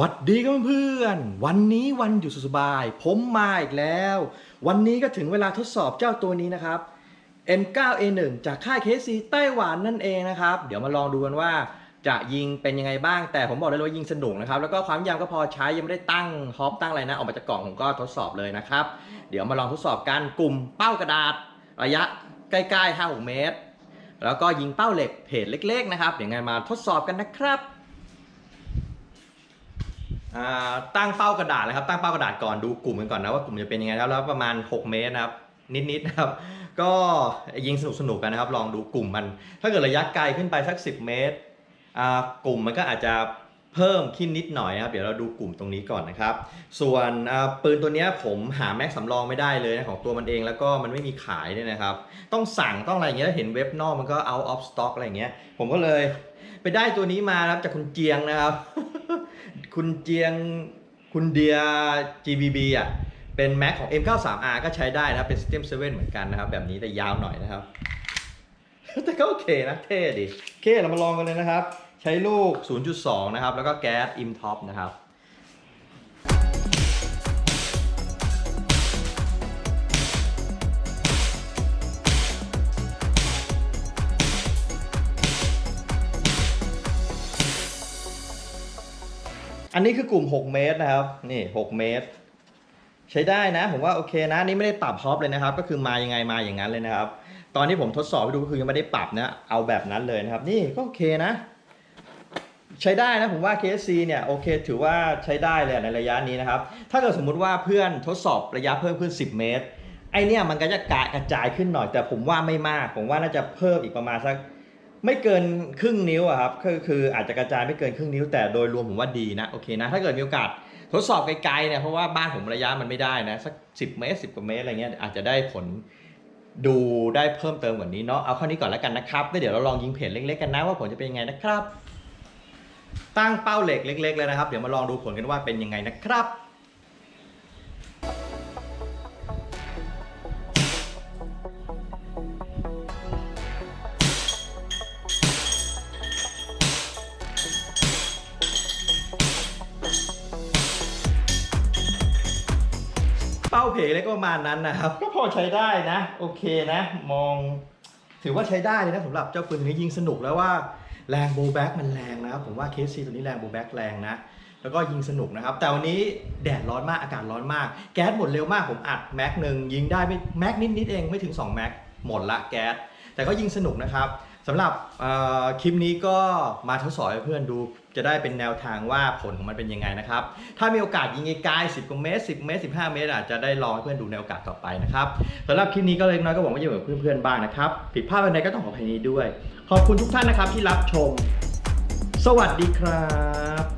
วัดดีครับเพื่อนวันนี้วันหยุดสุสบาย ผมมาอีกแล้ว วันนี้ก็ถึงเวลาทดสอบเจ้าตัวนี้นะครับ M9A1 จากค่าย KC ไต้หวันนั่นเองนะครับ เดี๋ยวมาลองดูกันว่าจะยิงเป็นยังไงบ้าง แต่ผมบอกได้เลยว่ายิงสนุกนะครับ แล้วก็ความยาวก็พอใช้ยังไม่ได้ตั้งฮอปตั้งอะไรนะ ออกมาจากกล่องผมก็ทดสอบเลยนะครับ เดี๋ยวมาลองทดสอบกันกลุ่มเป้ากระดาษ ระยะใกล้ๆ5-6เมตร แล้วก็ยิงเป้าเหล็กเพจเล็ก ๆ นะครับเดี๋ยวไงมาทดสอบกันนะครับ ตั้งเป้ากระดาษนะครับ ตั้งเป้ากระดาษก่อนดูกลุ่มกันก่อนนะว่ากลุ่มจะเป็นยังไงแล้วแล้วประมาณ 6 เมตรนะครับนิดๆนะครับ ก็ยิงสนุกสนุกๆกันนะครับ ลองดูกลุ่มมัน ถ้าเกิดระยะไกลขึ้นไปสัก 10 เมตรกลุ่มมันก็อาจจะเพิ่มขึ้นนิดหน่อยนะครับ เดี๋ยวเราดูกลุ่มตรงนี้ก่อนนะครับ ส่วนปืนตัวนี้ผมหาแม็กสำรองไม่ได้เลยนะของตัวมันเองแล้วก็มันไม่มีขายเนี่ยนะครับ ต้องสั่งต้องอะไรอย่างเงี้ยแล้วเห็นเว็บนอกมันก็ out of stock อะไรอย่างเงี้ย ผมก็เลยไปได้ตัวนี้มาครับจากคุณเจียงนะครับ คุณเจียงคุณเดีย GBB อะเป็นแม็กของ M93R ก็ใช้ได้นะครับ เป็น System 7 เหมือนกันนะครับ แบบนี้แต่ยาวหน่อยนะครับ แต่ก็โอเคนะ เท่ดิโอเคเรามาลองกันเลยนะครับ ใช้ลูก 0.2 นะครับ แล้วก็แก๊ส im top นะครับ อันนี้คือกลุ่ม 6 เมตรนะครับ นี่ 6 เมตร ใช้ได้นะ ผมว่าโอเคนะ นี่ไม่ได้ปรับฮอปเลยนะครับ ก็คือมายังไงมาอย่างนั้นเลยนะครับ ตอนที่ผมทดสอบให้ดูก็คือยังไม่ได้ปรับนะ เอาแบบนั้นเลยนะครับ นี่ก็โอเคนะ ใช้ได้นะผมว่า KSC เนี่ยโอเค ถือว่าใช้ได้เลยในระยะนี้นะครับ ถ้าเกิดสมมุติว่าเพื่อนทดสอบระยะเพิ่มขึ้น 10 เมตร ไอเนี่ยมันก็จะกระจายขึ้นหน่อย แต่ผมว่าไม่มาก ผมว่าน่าจะเพิ่มอีกประมาณสัก ไม่เกินครึ่งนิ้วอะครับก็คืออาจจะกระจายไม่เกินครึ่งนิ้วแต่โดยรวมผมว่าดีนะโอเคนะ ถ้าเกิดมีโอกาสทดสอบไกลๆเนี่ยเพราะว่าบ้านผมระยะมันไม่ได้นะสัก10 เมตร 10 กว่าเมตรอะไรเงี้ยอาจจะได้ผลดูได้เพิ่มเติมกว่านี้เนาะเอาข้อนี้ก่อนแล้วกันนะครับแล้วเดี๋ยวเราลองยิงเพจเล็กๆกันนะว่าผลจะเป็นยังไงนะครับ ตั้งเป้าเหล็กเล็กๆเลยนะครับ เดี๋ยวมาลองดูผลกันว่าเป็นยังไงนะครับ เป้าเพจเล็กก็ประมาณนั้นนะครับ ก็พอใช้ได้นะ โอเคนะ มอง ถือว่าใช้ได้เลยนะสำหรับเจ้าปืนนี้ยิงสนุกแล้วว่าแรงโบแบ็กมันแรงนะครับผมว่าเคสซีตัวนี้แรงโบแบ็กแรงนะแล้วก็ยิงสนุกนะครับ แต่วันนี้แดดร้อนมากอากาศร้อนมาก แก๊สหมดเร็วมากผมอัดแม็กหนึ่งยิงได้ไม่แม็กนิดนิดๆเองไม่ถึง2แม็กหมดละแก๊ส แต่ก็ยิงสนุกนะครับสำหรับคลิปนี้ก็มาทดสอบให้เพื่อนดู จะได้เป็นแนวทางว่าผลของมันเป็นยังไงนะครับ ถ้ามีโอกาสยิงไกลๆ10กว่าเมตร 10 เมตร 15 เมตรอาจจะได้ลองให้เพื่อนดูในโอกาสต่อไปนะครับสำหรับคลิปนี้ก็เล็กน้อยก็หวังว่าจะเหมือนเพื่อนๆบ้างนะครับผิดพลาดอะไรก็ต้องขออภัยนี้ด้วย ขอบคุณทุกท่านนะครับที่รับชม สวัสดีครับ